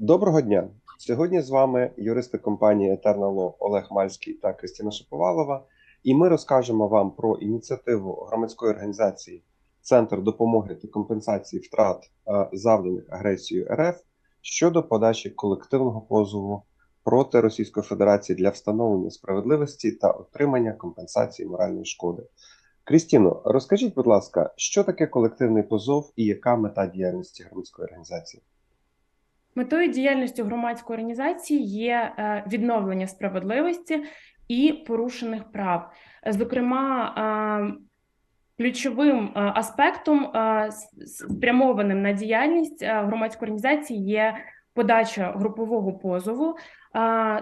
Доброго дня! Сьогодні з вами юристи компанії Law Олег Мальський та Кристина Шаповалова, і ми розкажемо вам про ініціативу громадської організації Центр допомоги та компенсації втрат, е, завданих агресією РФ щодо подачі колективного позову проти Російської Федерації для встановлення справедливості та отримання компенсації моральної шкоди. Крістіно, розкажіть, будь ласка, що таке колективний позов і яка мета діяльності громадської організації? Метою діяльності громадської організації є е, відновлення справедливості і порушених прав. Зокрема, е, ключовим е, аспектом, спрямованим на діяльність громадської організації, є подача групового позову,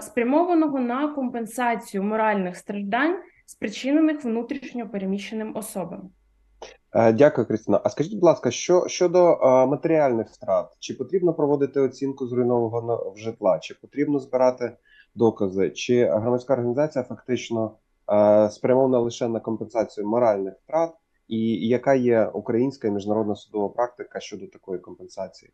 спрямованого на компенсацію моральних страждань, спричинених внутрішньо переміщеним особам. Е, Дякую, Кристина. А скажіть, будь ласка, що щодо а, матеріальних втрат, чи потрібно проводити оцінку зруйнованого житла, чи потрібно збирати докази, чи громадська організація фактично а, спрямована лише на компенсацію моральних втрат, і яка є українська і міжнародна судова практика щодо такої компенсації?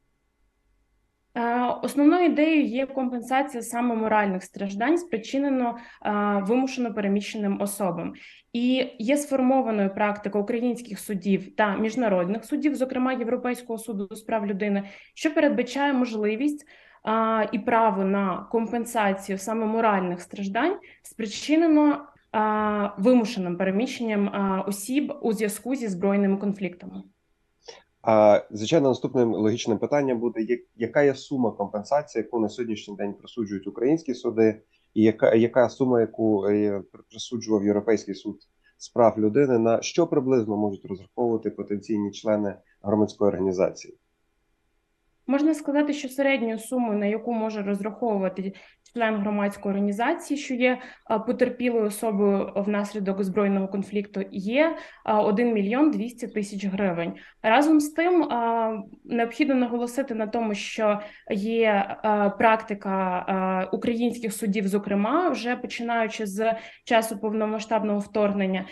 Е, Основною ідеєю є компенсація саме моральних страждань, спричинено е, вимушено переміщеним особам, і є сформованою практика українських судів та міжнародних судів, зокрема Європейського суду з прав людини, що передбачає можливість е, і право на компенсацію саме моральних страждань, спричинено вимушеним переміщенням осіб у зв'язку зі збройними конфліктами. А звичайно, наступним логічним питанням буде: яка є сума компенсації, яку на сьогоднішній день присуджують українські суди, і яка, яка сума, яку е, присуджував Європейський суд з прав людини, на що приблизно можуть розраховувати потенційні члени громадської організації? Можна сказати, що середньою сумою, на яку може розраховувати член громадської організації, що є потерпілою особою внаслідок збройного конфлікту, є а, 1 мільйон 200 тисяч гривень. Разом з тим, необхідно наголосити на тому, що є практика українських судів, зокрема, вже починаючи з часу повномасштабного вторгнення.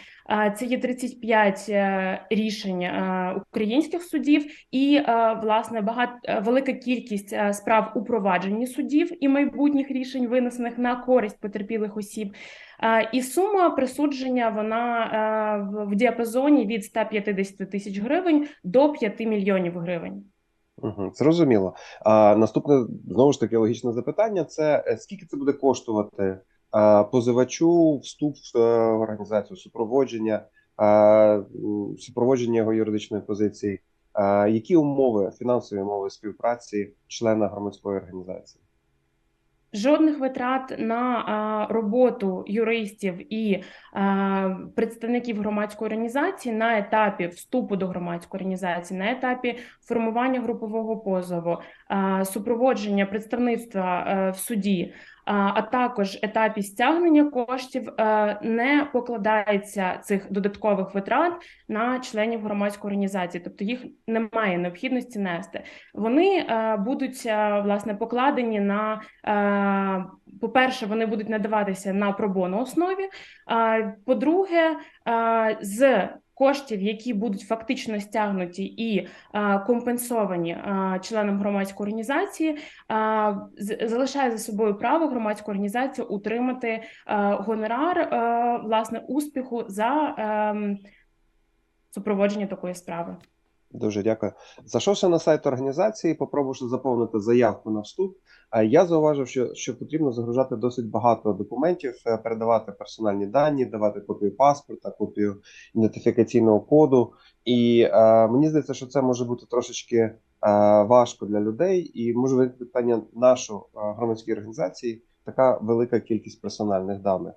Це є 35 е, рішень е, українських судів, і е, власне багато велика кількість е, справ у провадженні судів і майбутніх рішень, винесених на користь потерпілих осіб. Е, І сума присудження вона е, в- діапазоні від 150 тисяч гривень до 5 мільйонів гривень. Зрозуміло. А наступне знову ж таки логічне запитання: це е, скільки це буде коштувати позивачу вступ в організацію супроводження, супроводження його юридичної позиції? Які умови, фінансові умови співпраці члена громадської організації? Жодних витрат на роботу юристів і представників громадської організації на етапі вступу до громадської організації, на етапі формування групового позову, супроводження представництва е, в суді, а, також етапі стягнення коштів е, не покладається цих додаткових витрат на членів громадської організації, тобто їх немає необхідності нести. Вони е, будуть е, власне покладені на Е, По-перше, вони будуть надаватися на пробону основі. По-друге, з коштів, які будуть фактично стягнуті і е, компенсовані е, членам громадської організації, е, залишає за собою право громадську організацію утримати гонорар власне успіху за ем, супроводження такої справи. Дуже дякую. Зайшовши на сайт організації, попробувавши заповнити заявку на вступ. Я зауважив, що, що потрібно загружати досить багато документів, е, передавати персональні дані, давати копію паспорта, копію ідентифікаційного коду. І е, мені здається, що це може бути трошечки е, важко для людей, і може виникнути питання нашу е, громадській організації така велика кількість персональних даних.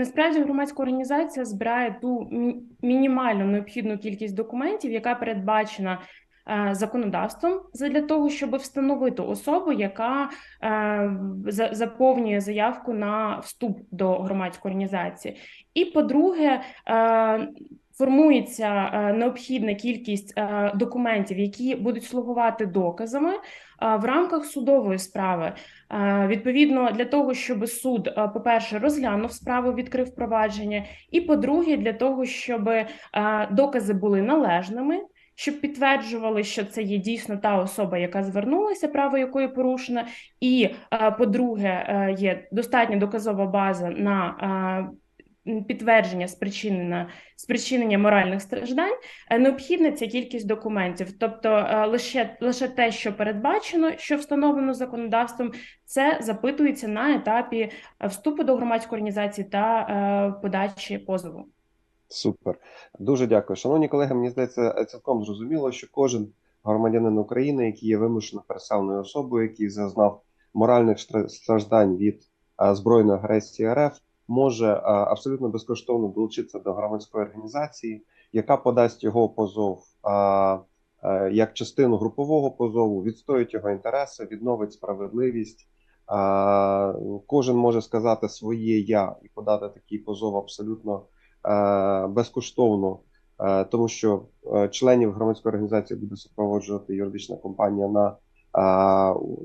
Насправді громадська організація збирає ту мінімальну необхідну кількість документів, яка передбачена законодавством, для того, щоб встановити особу, яка е, заповнює заявку на вступ до громадської організації. І по-друге, е, формується е, необхідна кількість е, документів, які будуть слугувати доказами е, в рамках судової справи. Е, Відповідно, для того, щоб суд, е, по-перше, розглянув справу, відкрив провадження, і по-друге, для того, щоб е, докази були належними, щоб підтверджували, що це є дійсно та особа, яка звернулася, право якої порушено. І, е, по-друге, е, є достатньо доказова база на е, підтвердження спричинення, спричинення моральних страждань. Необхідна ця кількість документів, тобто лише, лише те, що передбачено, що встановлено законодавством, це запитується на етапі вступу до громадської організації та подачі позову. Супер. Дуже дякую. Шановні колеги, мені здається, цілком зрозуміло, що кожен громадянин України, який є вимушено переселеною особою, який зазнав моральних страждань від збройної агресії РФ, може абсолютно безкоштовно долучитися до громадської організації, яка подасть його позов а, як частину групового позову, відстоїть його інтереси, відновить справедливість. Кожен може сказати своє я і подати такий позов абсолютно е, безкоштовно, е, тому що е, членів громадської організації буде супроводжувати юридична компанія на, е,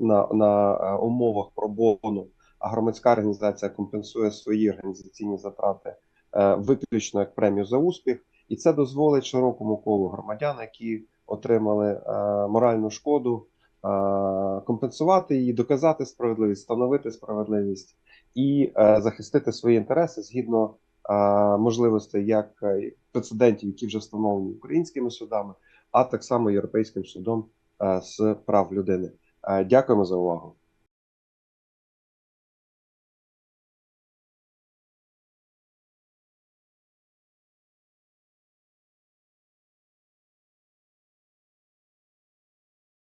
на, на е, умовах пробону, а громадська організація компенсує свої організаційні затрати е, виключно як премію за успіх, і це дозволить широкому колу громадян, які отримали е, моральну шкоду, е, компенсувати її, доказати справедливість, встановити справедливість і е, захистити свої інтереси згідно можливостей як е, прецедентів, які вже встановлені українськими судами, а так само Європейським судом е, з прав людини. Е, Дякуємо за увагу.